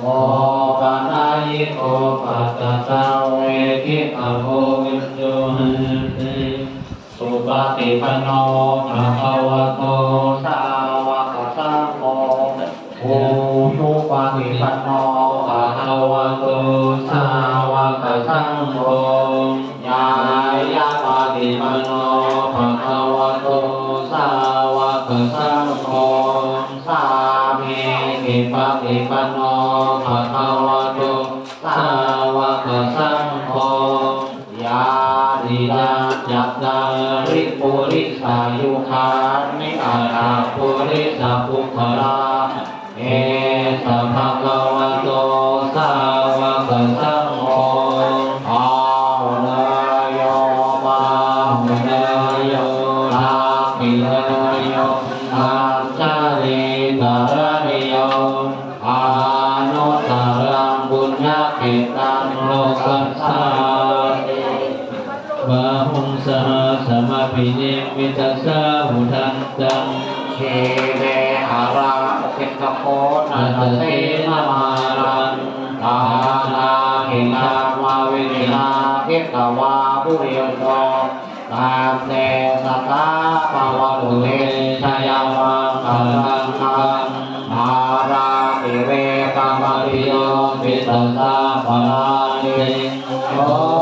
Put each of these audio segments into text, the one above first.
โอปะนายโกปัสสะสะเวทิตาโพวิญโยหันติสุปฏิปันโนภะคะวะโต ยาจัตตาริปุริสายุคานิอาตาปุริสาภุคลาเอสะภะคะวะโตสาวกสังโฆอาเนยโยมาหุเนยโยนาคิเนยโยอา ปิทัสสะหุทันตังเชเวหาราเกตโคนันเตนามารังตานาหิงาวาวินินาเกตวาบุริยโตตามเตสตาปาวะตุเตชยาวังกัลังคังมาราปิเวกามาริโยปิตัสสะปะลานิโย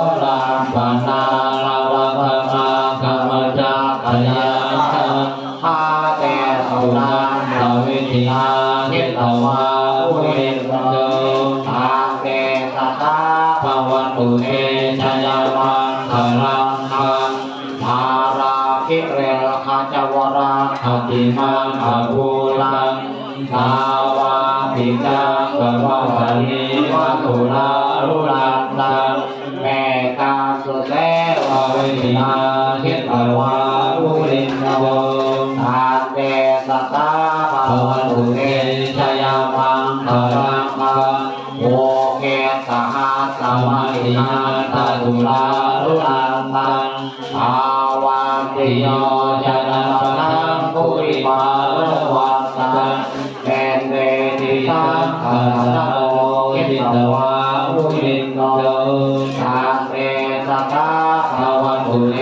ชยาวังคลังคังมาราคิเรลคาจวราคติมังคภูลังทาวาปิจังกวะวะนิวัตุลารุลันตังแม่กาสุเสวะวิญาทิตวา มาลวันตังเป็นเวทิสังขาโมทิตวาอุลินโนทานเตสัตตาภาวันตุเต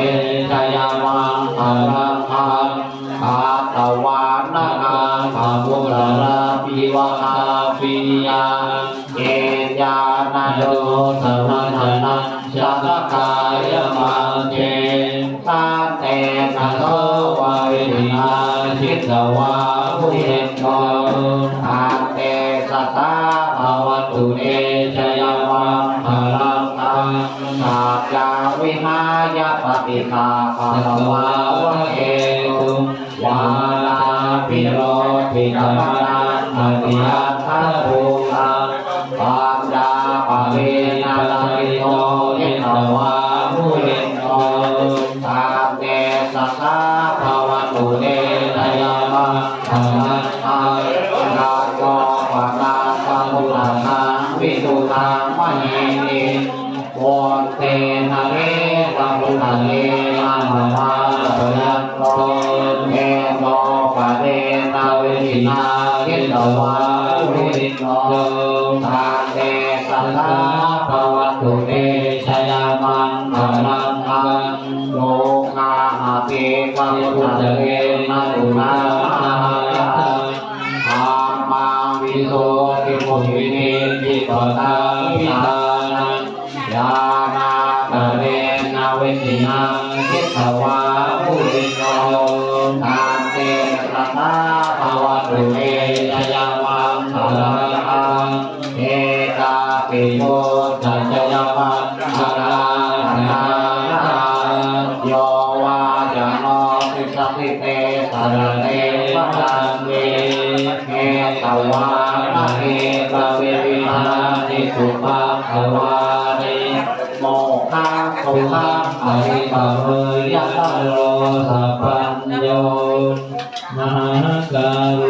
ชยามังคารังคังอาตวานาคังภามุลลาปิวะคาปิยังเกญาณโยสมัทนังจักกายมาเจ สาเตนะโสวะวิริยาชิตวาภูเรนโตอาเตสตาภาวตุเอชยวังพลังตังสัจาวิหายปฏิภาภาวาวะเอตุวาลาปิโรปิกมนันอติยัต โตเอโนปะเตนะเวทินาคิตวารุนิโนตาเตสัสสะปวัตุเตชยามังขลังคันโลกาอาเตกังพุทธเกนะตุนา เอตาปิโยจัจยมังคลานาโยวาจโนติสัพพิเตสารเตปะทังเวเมตวานะเอกเววิหานิสุภาภวานิโมฆะโคฆะอริปะเมยะตะโลสัพพัญโยมหาการุ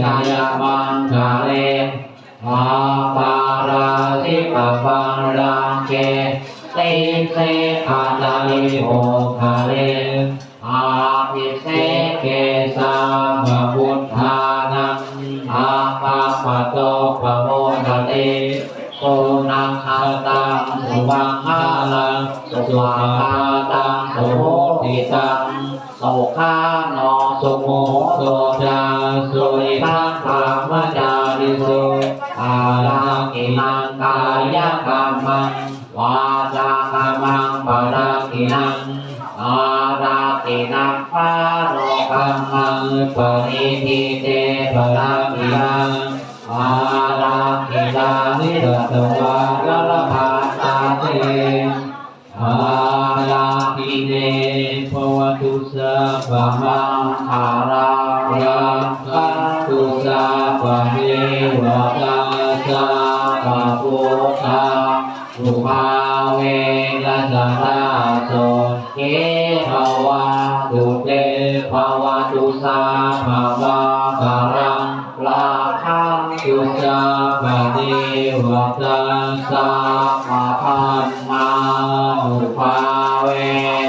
สุชายามังคาเลอาปาราสิกาปังรังเกเตเสอาตาลิโอคาเลอาภิเสเกสาภะพุทธานังอาภาปโตปโมทะเตโสนังคาตังสุวังคาลังสุวังคาตังสุโหติตังโสคาโนสุโม โสจาสุริทังธรรมจาริสุอารากินังกายกรรมังวาจากรรมังปารากินังอารากินังปาโรกรรมังปริทิเตปารากินังอาราคิลานิรัตวาลละภา สุภาเวนัสตาโสเกภวะตุเตภาวะตุสัพพมังการังลาคังตุสาปะเดวะตัสสะปะพันนาอุปาเว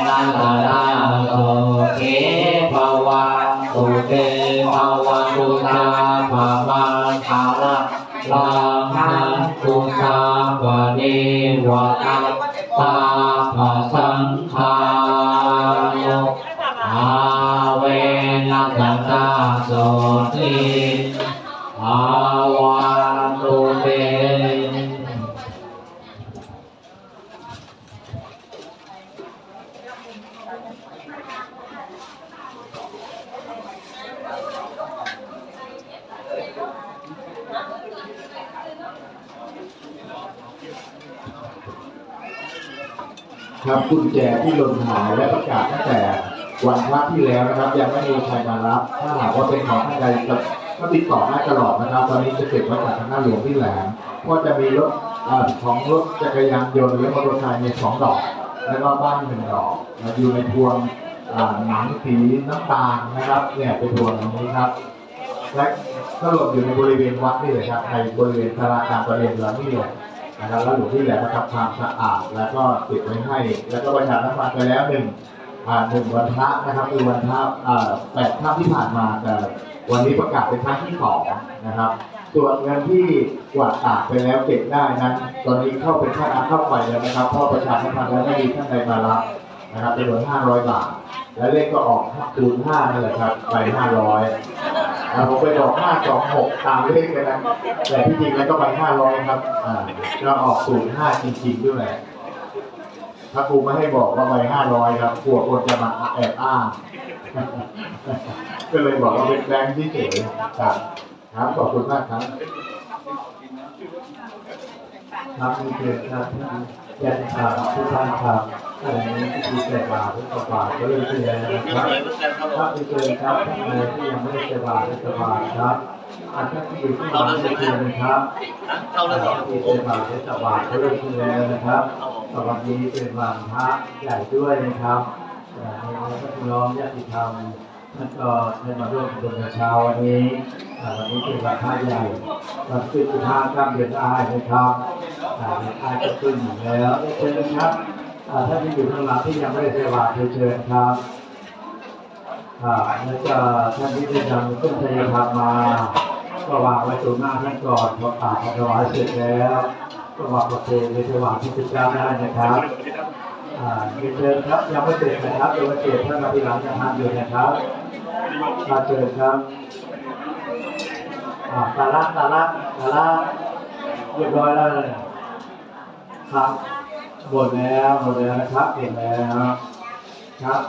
นัสสะโส นัสตาโสติอาวาตุเตครับกุญแจที่หล่นหายและประกาศตั้งแต่ วันพระที่แล้วนะครับ ยังไม่มีใครมารับ ถ้าหากว่าเป็นของท่านใดก็ติดต่อได้ตลอดนะครับ ตอนนี้จะเก็บไว้จากทางหน้าหลวงที่แหลมก็จะมีรถอ่าของรถจักรยานยนต์และมอเตอร์ไซค์ในยสองดอก แล้วก็บ้านหนึ่งดอกนะอยู่ในพวงหนังสีน้ำตาลนะครับเนี่ยเป็นพวงอย่างนี้ครับและก็หลบอยู่ในบริเวณวัดนี่เลยครับในบริเวณสาราการประเรียนหลังนี่เลยนะครับแล้วหลวงพี่แหลมนะครับทำสะอาดแล้วก็ติดไว้ให้ แล้วก็ประชาสัมพันธ์ไปแล้วหนึ่ง อ่าหนึ่งวันพระนะครับคือวันพระอ่าแปดค่ำที่ผ่านมาแต่วันนี้ประกาศเป็นครั้งที่สองนะครับ ส่วนเงินที่กวาดตากไปแล้วเก็บได้นั้น ตอนนี้เข้าเป็นค่าน้ำเข้าไฟแล้วนะครับเพราะประชาสัมพันธ์แล้วไม่มีท่านใดมารับนะครับจำนวน500บาท และเลขก็ออกคูณ5นั่นแหละครับไป500อ่าผมไปบอกห้าสองหกตามเลขเลยนะแต่ที่จริงแล้วก็ไปห้าร้อยครับอ่าก็ออกศูนย์ห้าจริงๆด้วย ถ้าครูไม่ให้บอกว่าไปห้าร้อยครับกลัวคนจะมาแอบอ้างก็เลยบอกว่าเป็นแบงค์ที่เฉยครับครับขอบคุณมากครับครับมีเกียรติครับแจ้งข่าวทุกท่านครับอะไรนี้ที่เสบาททุกบาทก็เลยที่แล้วนะครับครับมีเกียรติครับท่านใดที่ยังไม่ได้เสบาททุกบาทครับอาจจะที่อยู่ที่บ้านได้เชิญนะครับเข้าแล้วเหรอที่เสบาททุกบาทก็เลยที่แล้วนะครับส วัสดีเป็นวันพระใหญ่ด้วยนะครับแต่ในวันพระร้องญาติธรรมท่านก็ได้มาร่วมบุญในเช้าวันนี้อ่วันนี้เป็นวันพระใหญ่วันที่สิบห้าค่ำเดือนอ้ายนะครับอ่าท่านก็ขึ้นอยู่แล้วเชิญครับอ่าท่านที่อยู่ข้างหลังที่ยังไม่ได้เสวาเชิญครับอ่าแล้วก็ท่านที่ได้นำขึ้นชัยธรรมมา ก็วางไว้ตรงหน้าท่านก่อนพอกราบพอถวายเสร็จแล้ว ก็วางประเพณีถวายที่พระเจ้าได้นะครับอ่าเรียนเชิญครับยังไม่เสร็จนะครับเดี๋ยวมาเสร็จท่านมาทีหลังจะทานอยู่นะครับมาเชิญครับอ่าตาละตาละตาละเรียบร้อยแล้วเลยครับหมดแล้วหมดแล้วนะครับเห็นแล้วครับ